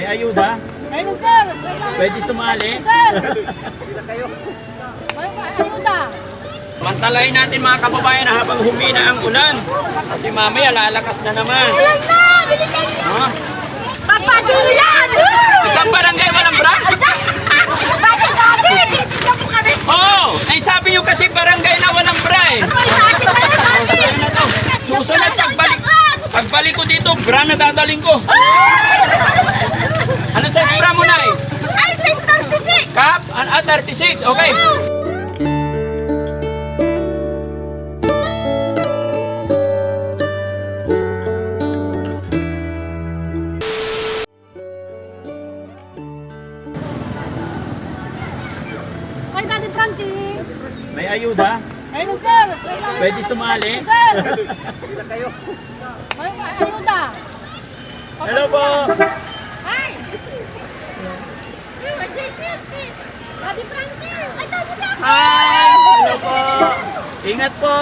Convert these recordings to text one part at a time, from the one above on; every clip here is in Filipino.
May ayuda? Ayun, sir. Pwede sumali? Sir. May ayuda. Mantalayin natin mga kababayan habang humina ang ulan. Kasi mamaya lalakas na naman. Ulan na! Bilisan niyo! Ha? Papatulan! Isang barangay walang bra? Bakit natin? Titignan mo kami. Oo! Oh, ay sabi nyo kasi barangay na walang bra eh. Susunod pagbalik. Pagbalik ko dito, bra na dadaling ko. Ano sa bra mo na eh? Ay, 636! Cap? An ah, 36. Okay. Ay, Daddy Frankie. May ayuda? Ayun, sir. Pwede sumali? Sir. Ayuda. Hello po. Hi! Daddy Frankie! Ay, Daddy Frankie! Hi! Hello po. Ingat po.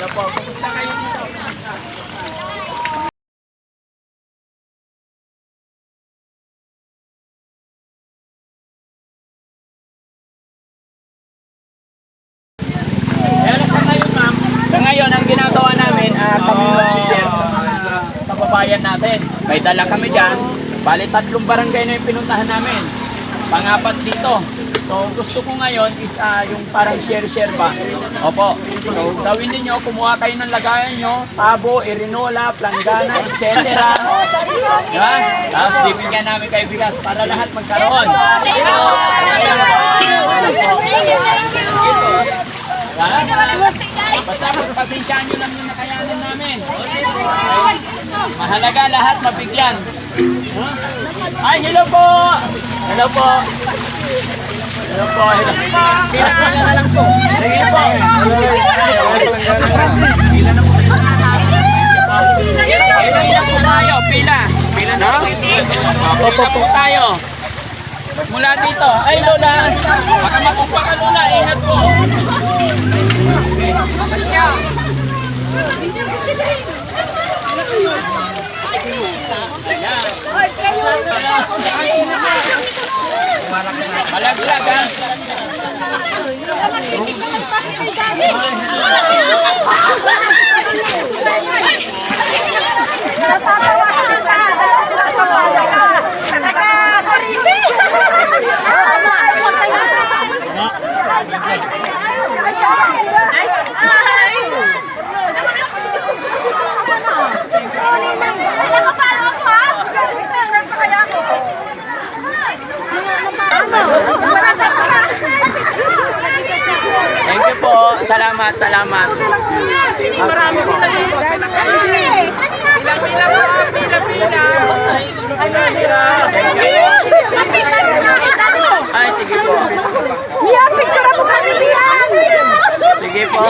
Ano po, kumusta kayo dito? Ah, sa mga kababayan natin. May dala kami dyan. Bali, tatlong barangay na yung pinuntahan namin. Pangapat dito. So, gusto ko ngayon is ah, yung parang share-share ba. Opo. So, gawin ninyo, kumuha kayo ng lagayan nyo, tabo, erinola, planggana, etc. Diba? Tapos, bibigyan namin kayo bigas para lahat magkaroon. Thank you! Thank you, thank you! Diba? Basta pagpasensyaan nyo lang yung nakayanan namin. Mahalaga lahat mabigyan. Ay, hello po! Hello po! Hello po, na lang po. Sige. Pila na po. Pila tayo, pila. Pila na po. Tayo. Mula dito. Ay, Lola. Baka makupa ka, Lola. Ingat po. Malaglag, ha? Natatawa kami sa dalawa silang pamilya. Taga-Parisi! Thank you po. Salamat. Marami sila dito. Pila-pila po, pila-pila. Thank you. Ay, sige po. Mia, picture ako kami diyan. Sige po.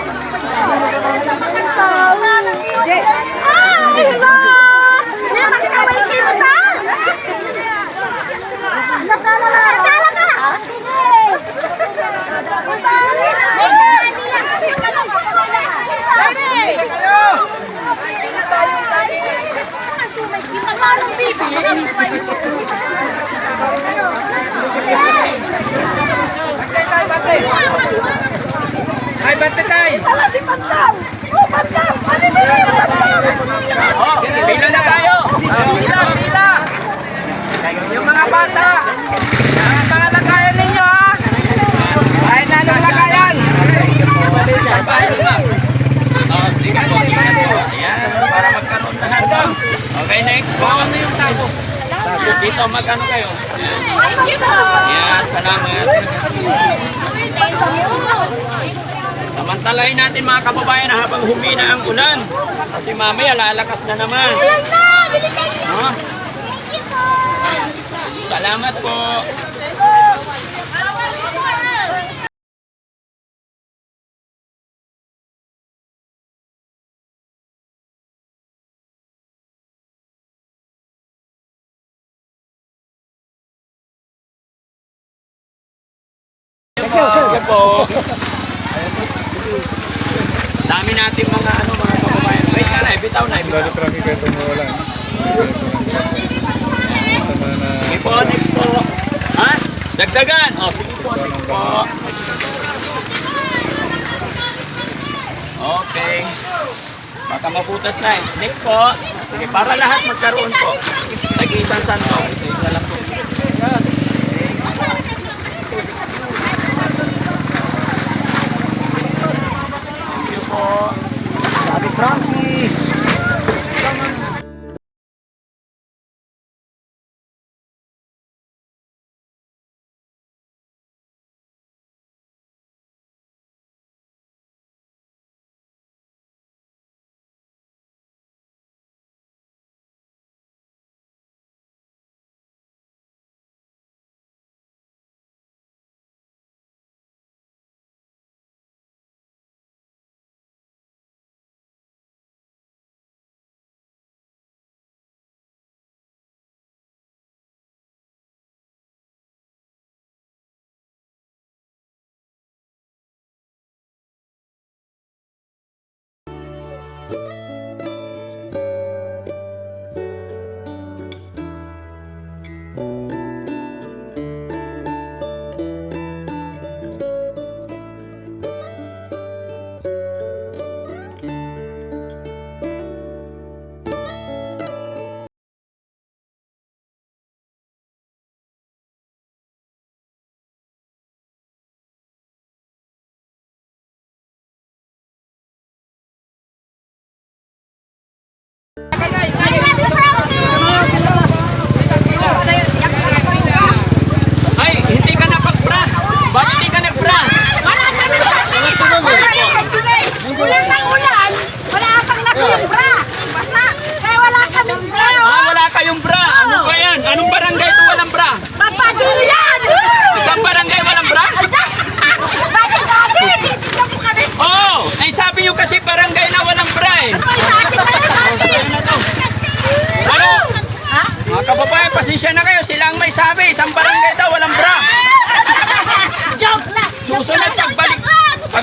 Hey! Ay, bante tayo! Wala si Bandam! Oh, Bandam! Manibilis, Bandam! Oh, pila na tayo! Pila, pila! Yung mga bata! Ang mga lagayan ninyo, ha! Ay, na lagayan? Oh, sige po. Para magkaroon na. Okay, next. Bawa na yung sabo. Sabo dito, magkano kayo? Thank you, Tom. Ayan, salamat. Ayan, salamat. Samantalahin natin mga kababayan habang humina ang ulan. Kasi mamaya lalakas na naman. Ayan na, bili kayo. No? Thank you po. Salamat po. Sige po. Dami natin mga ano mga kababayan. Wait ka na, bitaw na, bitaw. Lalo traffic kayo itong wala. Sama na Sige po, next po. Ha? Dagdagan. O, sige po, next po. Okay. Baka maputas na eh. Next po. Sige, para lahat magkaroon po. Tag-isang santo. Ito isa lang po. Thank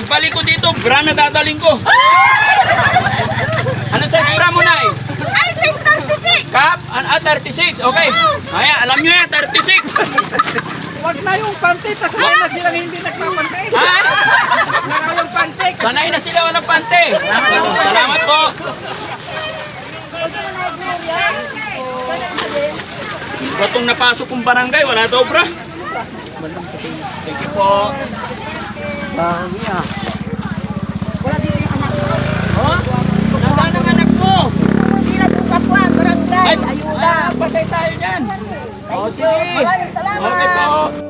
pagbalik ko dito, bra na dadaling ko. Ano sa bra mo na eh? Ay, 636. Cap? Ah, 36. Okay. Ay, alam nyo yan, 36. Wag na yung panty, tas wala na silang hindi nagpapantay. ha? Wala na yung panty. Sanay na sila walang pante. Salamat po. Batong napasok kong barangay, wala daw bra. Thank you po. Oh? Nasaan ang anak mo? Doon sa Puan, barangay. Ayuda. Ah, patay tayo dyan. Oh, sige. Maraming salamat. Okay po.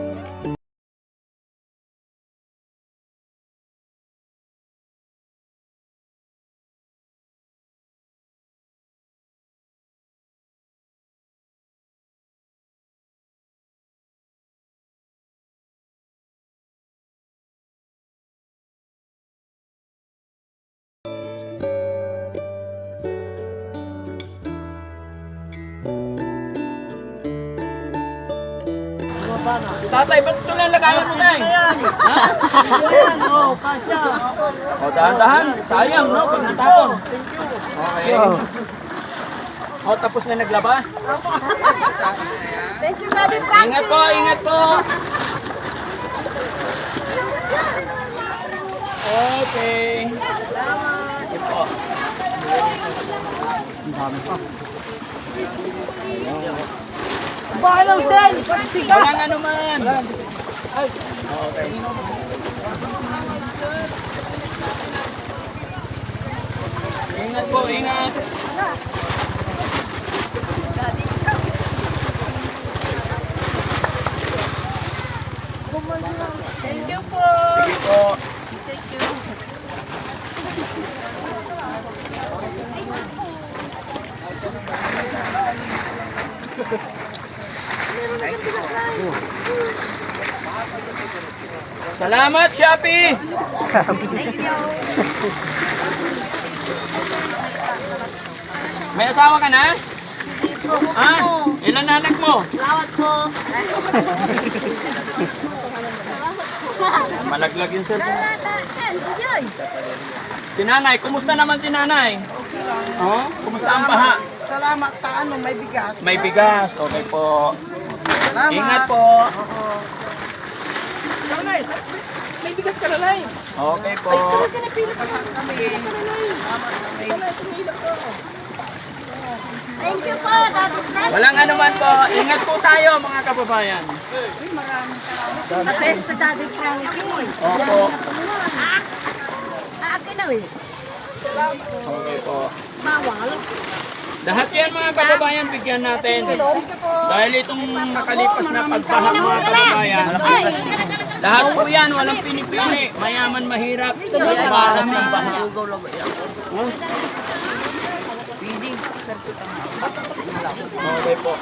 Tatay, ba't ito lang lagayan mo na eh? O, dahan-dahan. Sayang, no? Pag natapon. Okay. O, tapos na naglaba. Thank you, Daddy Frankie. Ingat po, ingat po. Okay. Sige Bahala sila, pagsika. Wala nga naman. Okay. Ingat po, ingat. Bumalik lang. Salamat, Shopee! May asawa ka na? Ah, ilan anak mo? Lawat po. Malaglag yung cellphone. Si nanay, kumusta naman si nanay? Oh, kumusta ang baha? Salamat ka ano, may bigas. May bigas. Okay po. Salamat. Ingat po. Nanay, may bigas ka na lang. Okay po. Thank you po, Daddy Frank. Walang anuman po. Ingat po tayo mga kababayan. The best sa Daddy Frankie. Opo. Akin na eh. Okay po. Bawal. Lahat yan mga kababayan, bigyan natin. Dahil itong nakalipas na pagbaha mga kababayan, lahat po yan, walang pinipili. Mayaman, mahirap, mabaras ng baha. Huh? Okay po.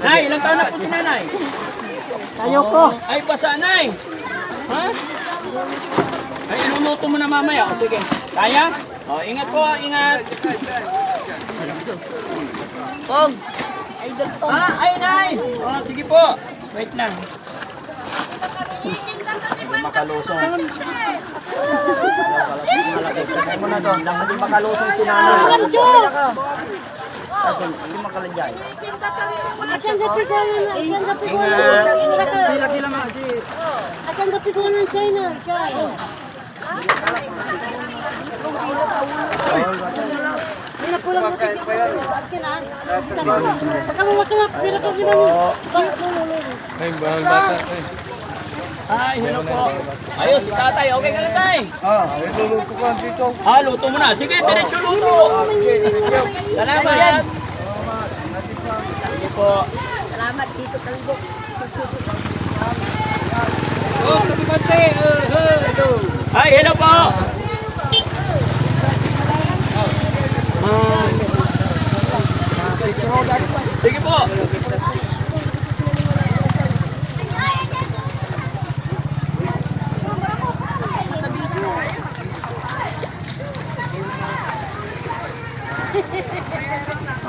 Nay, ilang taon na po si nanay? Tayo ko. Ay, basa nay. Ha? Ay, iluluto mo na mamaya. O, sige. Kaya? O, ingat po, ingat. Pong. Ah, ay, nay. O, sige po. Wait lang. Makalusong. Malaki. Mo na. Lang hindi makalusong si nanay. Sakay, hindi makalagay. Asan sa pigunan? Asan sa Ingat. Kila-kila nga, si... Asan sa pigunan China? China. Hindi na pulang mo tayo. Akin ah. Baka mo makalap. Pila ka gina niyo. Ay, bawal bata. Ay. Ay, hello po. Ayos, si tatay. Okay ka na, tay? Ah, luluto ka dito. Ah, luto mo na. Sige, diretso luto. Salamat. Sige po. Salamat dito kalbo. Oh, kabibante. Uh, hello. Ay, hello po. Ah. Sige po.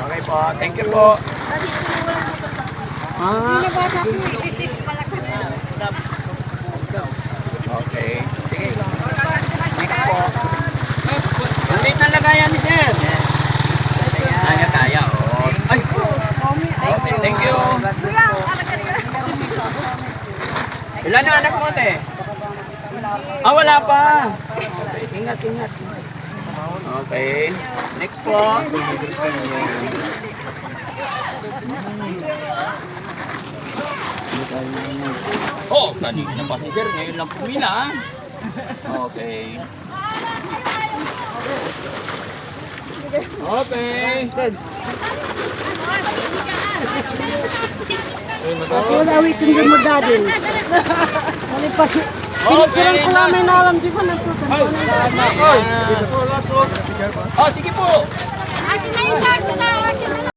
Okay po. Thank you po. Ah. Okay. Sige. Sige po. Maliit na lagayan ni sir. Kaya kaya. Oh. Ay. Okay, thank you. Ilan na anak mo, te? Ah, wala pa. Okay, ingat, ingat. Okay. Next po. Oh, kanina pa si sir. Ngayon lang pumila. ah. Okay. Okay. Wala awitin din mo daddy. Mali pa. Pinicturean ko lang may nalam di salamat. Oh, sige po. Akin na yung sa akin na. Akin na.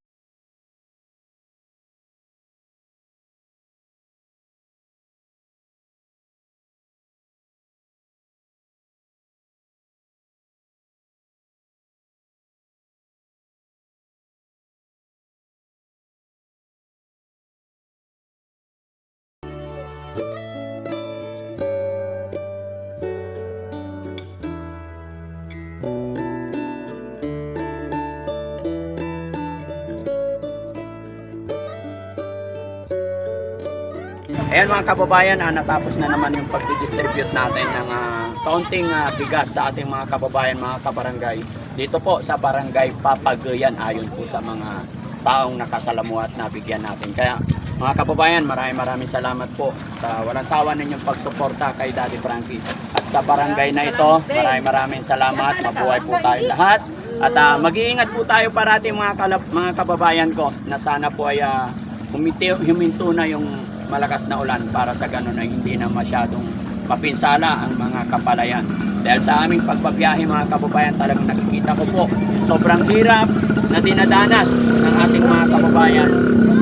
Ayan mga kababayan, ah, natapos na naman yung pag-distribute natin ng ah, kaunting ah, bigas sa ating mga kababayan, mga kabarangay. Dito po sa barangay Papagayan ayon po sa mga taong nakasalamuha at nabigyan natin. Kaya mga kababayan, maraming maraming salamat po sa walang sawa ninyong pagsuporta kay Daddy Frankie. At sa barangay na ito, maraming maraming salamat. Mabuhay po tayo lahat. At ah, mag-iingat po tayo parati mga, mga kababayan ko na sana po ay ah, humiti, huminto na yung malakas na ulan para sa ganun ay hindi na masyadong mapinsala ang mga kapalayan. Dahil sa aming pagbabiyahe mga kababayan, talagang nakikita ko po sobrang hirap na dinadanas ng ating mga kababayan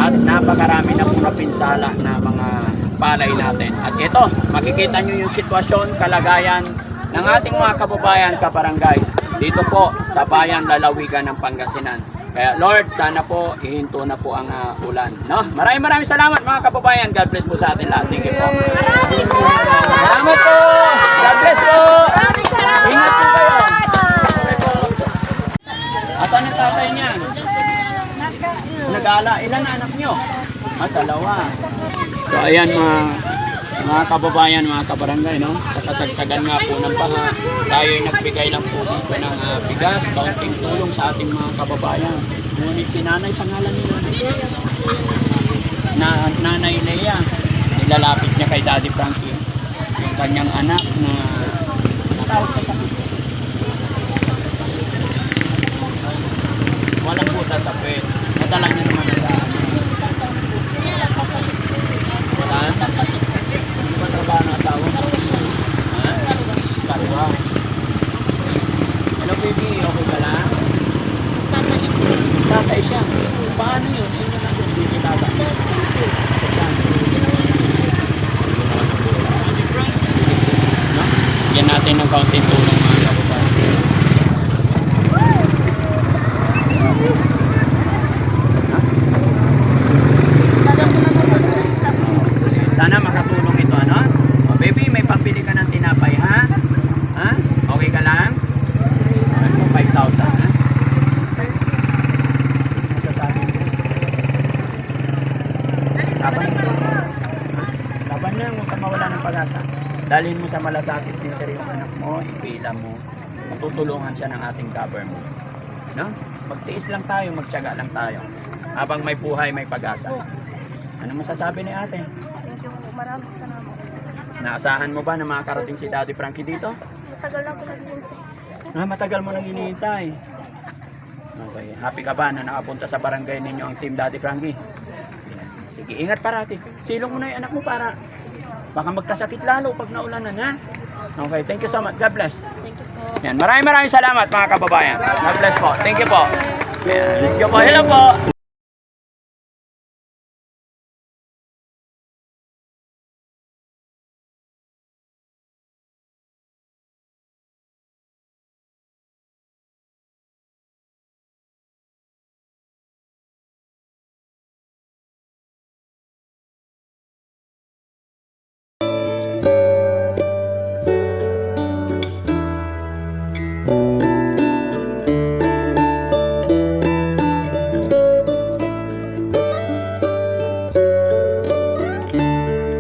at napakarami na po napinsala na mga palay natin. At ito, makikita nyo yung sitwasyon, kalagayan ng ating mga kababayan kabarangay dito po sa bayan lalawigan ng Pangasinan. Kaya Lord, sana po ihinto na po ang ah, ulan. No? Maraming maraming salamat mga kababayan. God bless po sa atin lahat. Thank you po. Maraming salamat. Salamat po. God bless po. Maraming salamat. Ingat po kayo. Asan ang tatay niya? Nag-aala. Ilan na anak niyo? Ah, dalawa. So ayan mga mga kababayan, mga kabarangay, no? Sa kasagsagan nga po ng baha, tayo ay nagbigay lang po dito ng ah, bigas, kaunting tulong sa ating mga kababayan. Ngunit si nanay, pangalan nila na nanay Lea, nilalapit niya kay Daddy Frankie, yung kanyang anak na natawag sa sakit. Walang buta sa pet. Nadala niya naman na sa Wala? Hindi ba trabaho ng asawa mo? Ha? Karwa. Hello baby, okay ka lang? Tatay siya. Paano yun? Yun na lang yung baby tata. No? Yan natin ng kaunting tulong mga kababayan. Sana makatulong ito, ano? O, baby, may pambili ka ng tinapay, ha? Ha? Okay ka lang? Ano, 5,000, ha? Laban na. Huwag ka mawala ng pag-asa. Dalhin mo sa ipila mo. Matutulungan siya ng ating government. No? Magtiis lang tayo, magtiyaga lang tayo. Habang may buhay, may pag-asa. Ano masasabi ni ate? Thank you. Maraming salamat. Naasahan mo ba na makakarating si Daddy Frankie dito? Matagal na ako naghihintay. Ah, matagal mo nang hinihintay. Okay, happy ka ba na nakapunta sa barangay ninyo ang team Daddy Frankie? Sige, ingat parati. Silong mo na yung anak mo para baka magkasakit lalo pag naulanan ha. Okay, thank you so much. God bless. Thank you po. Yan, maraming maraming salamat mga kababayan. God bless po. Thank you po. Yan, let's go po. Hello po.